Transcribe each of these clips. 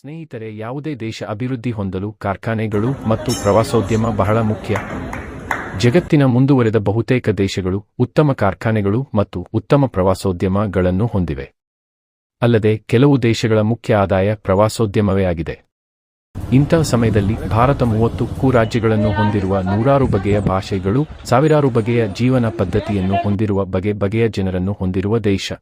ಸ್ನೇಹಿತರೆ, ಯಾವುದೇ ದೇಶ ಅಭಿವೃದ್ಧಿ ಹೊಂದಲು ಕಾರ್ಖಾನೆಗಳು ಮತ್ತು ಪ್ರವಾಸೋದ್ಯಮ ಬಹಳ ಮುಖ್ಯ. ಜಗತ್ತಿನ ಮುಂದುವರೆದ ಬಹುತೇಕ ದೇಶಗಳು ಉತ್ತಮ ಕಾರ್ಖಾನೆಗಳು ಮತ್ತು ಉತ್ತಮ ಪ್ರವಾಸೋದ್ಯಮಗಳನ್ನು ಹೊಂದಿವೆ. ಅಲ್ಲದೆ, ಕೆಲವು ದೇಶಗಳ ಮುಖ್ಯ ಆದಾಯ ಪ್ರವಾಸೋದ್ಯಮವೇ ಆಗಿದೆ. ಇಂತಹ ಸಮಯದಲ್ಲಿ ಭಾರತ ಮೂವತ್ತಕ್ಕೂ ರಾಜ್ಯಗಳನ್ನು ಹೊಂದಿರುವ ನೂರಾರು ಬಗೆಯ ಭಾಷೆಗಳು, ಸಾವಿರಾರು ಬಗೆಯ ಜೀವನ ಪದ್ಧತಿಯನ್ನು ಹೊಂದಿರುವ ಬಗೆ ಬಗೆಯ ಜನರನ್ನು ಹೊಂದಿರುವ ದೇಶ.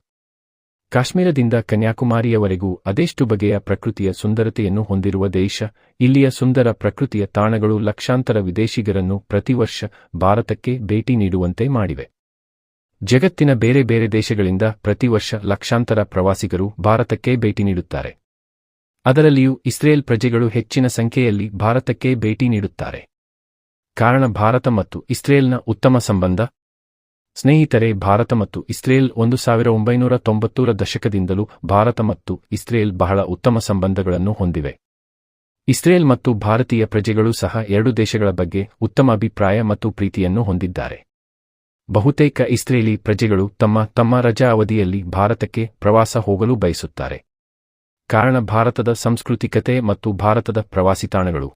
ಕಾಶ್ಮೀರದಿಂದ ಕನ್ಯಾಕುಮಾರಿಯವರೆಗೂ ಅದೆಷ್ಟು ಬಗೆಯ ಪ್ರಕೃತಿಯ ಸುಂದರತೆಯನ್ನು ಹೊಂದಿರುವ ದೇಶ, ಇಲ್ಲಿಯ ಸುಂದರ ಪ್ರಕೃತಿಯ ತಾಣಗಳು ಲಕ್ಷಾಂತರ ವಿದೇಶಿಗರನ್ನು ಪ್ರತಿ ವರ್ಷ ಭಾರತಕ್ಕೆ ಭೇಟಿ ನೀಡುವಂತೆ ಮಾಡಿವೆ. ಜಗತ್ತಿನ ಬೇರೆ ಬೇರೆ ದೇಶಗಳಿಂದ ಪ್ರತಿ ವರ್ಷ ಲಕ್ಷಾಂತರ ಪ್ರವಾಸಿಗರು ಭಾರತಕ್ಕೆ ಭೇಟಿ ನೀಡುತ್ತಾರೆ. ಅದರಲ್ಲಿಯೂ ಇಸ್ರೇಲ್ ಪ್ರಜೆಗಳು ಹೆಚ್ಚಿನ ಸಂಖ್ಯೆಯಲ್ಲಿ ಭಾರತಕ್ಕೆ ಭೇಟಿ ನೀಡುತ್ತಾರೆ. ಕಾರಣ ಭಾರತ ಮತ್ತು ಇಸ್ರೇಲ್ನ ಉತ್ತಮ ಸಂಬಂಧ ಸ್ನೇಹಿತರೆ, ಭಾರತ ಮತ್ತು ಇಸ್ರೇಲ್ ಒಂದು ಸಾವಿರ ಒಂಬೈನೂರ ತೊಂಬತ್ತೂರ ದಶಕದಿಂದಲೂ ಭಾರತ ಮತ್ತು ಇಸ್ರೇಲ್ ಬಹಳ ಉತ್ತಮ ಸಂಬಂಧಗಳನ್ನು ಹೊಂದಿವೆ. ಇಸ್ರೇಲ್ ಮತ್ತು ಭಾರತೀಯ ಪ್ರಜೆಗಳು ಸಹ ಎರಡು ದೇಶಗಳ ಬಗ್ಗೆ ಉತ್ತಮ ಅಭಿಪ್ರಾಯ ಮತ್ತು ಪ್ರೀತಿಯನ್ನು ಹೊಂದಿದ್ದಾರೆ. ಬಹುತೇಕ ಇಸ್ರೇಲಿ ಪ್ರಜೆಗಳು ತಮ್ಮ ತಮ್ಮ ರಜಾ ಅವಧಿಯಲ್ಲಿ ಭಾರತಕ್ಕೆ ಪ್ರವಾಸ ಹೋಗಲು ಬಯಸುತ್ತಾರೆ. ಕಾರಣ ಭಾರತದ ಸಾಂಸ್ಕೃತಿಕತೆ ಮತ್ತು ಭಾರತದ ಪ್ರವಾಸಿ ತಾಣಗಳು.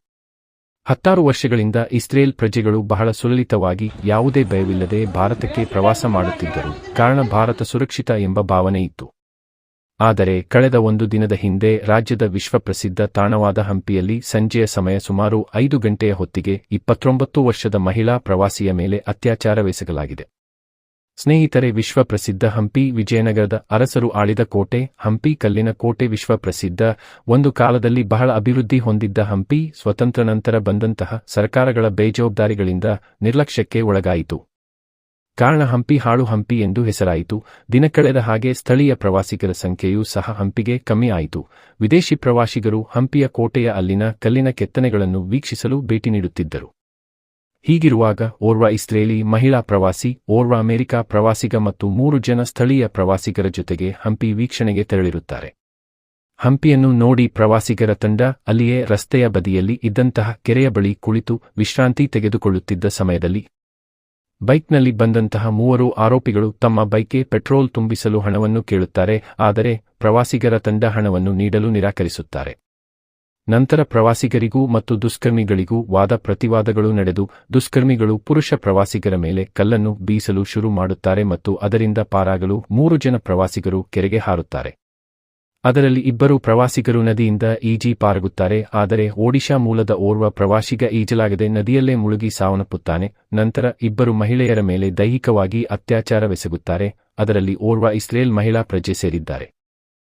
ಹತ್ತಾರು ವರ್ಷಗಳಿಂದ ಇಸ್ರೇಲ್ ಪ್ರಜೆಗಳು ಬಹಳ ಸುಲಲಿತವಾಗಿ ಯಾವುದೇ ಭಯವಿಲ್ಲದೆ ಭಾರತಕ್ಕೆ ಪ್ರವಾಸ ಮಾಡುತ್ತಿದ್ದರು. ಕಾರಣ ಭಾರತ ಸುರಕ್ಷಿತ ಎಂಬ ಭಾವನೆ ಇತ್ತು. ಆದರೆ ಕಳೆದ ಒಂದು ದಿನದ ಹಿಂದೆ ರಾಜ್ಯದ ವಿಶ್ವಪ್ರಸಿದ್ಧ ತಾಣವಾದ ಹಂಪಿಯಲ್ಲಿ ಸಂಜೆಯ ಸಮಯ ಸುಮಾರು ಐದು ಗಂಟೆಯ ಹೊತ್ತಿಗೆ ಇಪ್ಪತ್ತೊಂಬತ್ತು ವರ್ಷದ ಮಹಿಳಾ ಪ್ರವಾಸಿಯ ಮೇಲೆ ಅತ್ಯಾಚಾರವೆಸಗಲಾಗಿದೆ. ಸ್ನೇಹಿತರೆ, ವಿಶ್ವಪ್ರಸಿದ್ಧ ಹಂಪಿ ವಿಜಯನಗರದ ಅರಸರು ಆಳಿದ ಕೋಟೆ, ಹಂಪಿ ಕಲ್ಲಿನ ಕೋಟೆ ವಿಶ್ವಪ್ರಸಿದ್ಧ. ಒಂದು ಕಾಲದಲ್ಲಿ ಬಹಳ ಅಭಿವೃದ್ಧಿ ಹೊಂದಿದ್ದ ಹಂಪಿ ಸ್ವತಂತ್ರ ನಂತರ ಬಂದಂತಹ ಸರ್ಕಾರಗಳ ಬೇಜವಾಬ್ದಾರಿಗಳಿಂದ ನಿರ್ಲಕ್ಷ್ಯಕ್ಕೆ ಒಳಗಾಯಿತು. ಕಾರಣ ಹಂಪಿ ಹಾಳು ಹಂಪಿ ಎಂದು ಹೆಸರಾಯಿತು. ದಿನಕಳೆದ ಹಾಗೆ ಸ್ಥಳೀಯ ಪ್ರವಾಸಿಗರ ಸಂಖ್ಯೆಯೂ ಸಹ ಹಂಪಿಗೆ ಕಮ್ಮಿ ಆಯಿತು. ವಿದೇಶಿ ಪ್ರವಾಸಿಗರು ಹಂಪಿಯ ಕೋಟೆಯ ಅಲ್ಲಿನ ಕಲ್ಲಿನ ಕೆತ್ತನೆಗಳನ್ನು ವೀಕ್ಷಿಸಲು ಭೇಟಿ ನೀಡುತ್ತಿದ್ದರು. ಹೀಗಿರುವಾಗ ಓರ್ವ ಇಸ್ರೇಲಿ ಮಹಿಳಾ ಪ್ರವಾಸಿ, ಓರ್ವ ಅಮೆರಿಕ ಪ್ರವಾಸಿಗ ಮತ್ತು ಮೂರು ಜನ ಸ್ಥಳೀಯ ಪ್ರವಾಸಿಗರ ಜೊತೆಗೆ ಹಂಪಿ ವೀಕ್ಷಣೆಗೆ ತೆರಳಿರುತ್ತಾರೆ. ಹಂಪಿಯನ್ನು ನೋಡಿ ಪ್ರವಾಸಿಗರ ತಂಡ ಅಲ್ಲಿಯೇ ರಸ್ತೆಯ ಬದಿಯಲ್ಲಿ ಇದ್ದಂತಹ ಕೆರೆಯ ಬಳಿ ಕುಳಿತು ವಿಶ್ರಾಂತಿ ತೆಗೆದುಕೊಳ್ಳುತ್ತಿದ್ದ ಸಮಯದಲ್ಲಿ ಬೈಕ್ನಲ್ಲಿ ಬಂದಂತಹ ಮೂವರು ಆರೋಪಿಗಳು ತಮ್ಮ ಬೈಕ್ಗೆ ಪೆಟ್ರೋಲ್ ತುಂಬಿಸಲು ಹಣವನ್ನು ಕೇಳುತ್ತಾರೆ, ಆದರೆ ಪ್ರವಾಸಿಗರ ತಂಡ ಹಣವನ್ನು ನೀಡಲು ನಿರಾಕರಿಸುತ್ತಾರೆ. ನಂತರ ಪ್ರವಾಸಿಗರಿಗೂ ಮತ್ತು ದುಷ್ಕರ್ಮಿಗಳಿಗೂ ವಾದ ಪ್ರತಿವಾದಗಳು ನಡೆದು ದುಷ್ಕರ್ಮಿಗಳು ಪುರುಷ ಪ್ರವಾಸಿಗರ ಮೇಲೆ ಕಲ್ಲನ್ನು ಬೀಸಲು ಶುರು ಮಾಡುತ್ತಾರೆ ಮತ್ತು ಅದರಿಂದ ಪಾರಾಗಲು ಮೂರು ಜನ ಪ್ರವಾಸಿಗರು ಕೆರೆಗೆ ಹಾರುತ್ತಾರೆ. ಅದರಲ್ಲಿ ಇಬ್ಬರು ಪ್ರವಾಸಿಗರು ನದಿಯಿಂದ ಈಜಿ ಪಾರಾಗುತ್ತಾರೆ, ಆದರೆ ಒಡಿಶಾ ಮೂಲದ ಓರ್ವ ಪ್ರವಾಸಿಗ ಈಜಲಾಗದೆ ನದಿಯಲ್ಲೇ ಮುಳುಗಿ ಸಾವನ್ನಪ್ಪುತ್ತಾನೆ. ನಂತರ ಇಬ್ಬರು ಮಹಿಳೆಯರ ಮೇಲೆ ದೈಹಿಕವಾಗಿ ಅತ್ಯಾಚಾರವೆಸಗುತ್ತಾರೆ, ಅದರಲ್ಲಿ ಓರ್ವ ಇಸ್ರೇಲ್ ಮಹಿಳಾ ಪ್ರಜೆ ಸೇರಿದ್ದಾರೆ.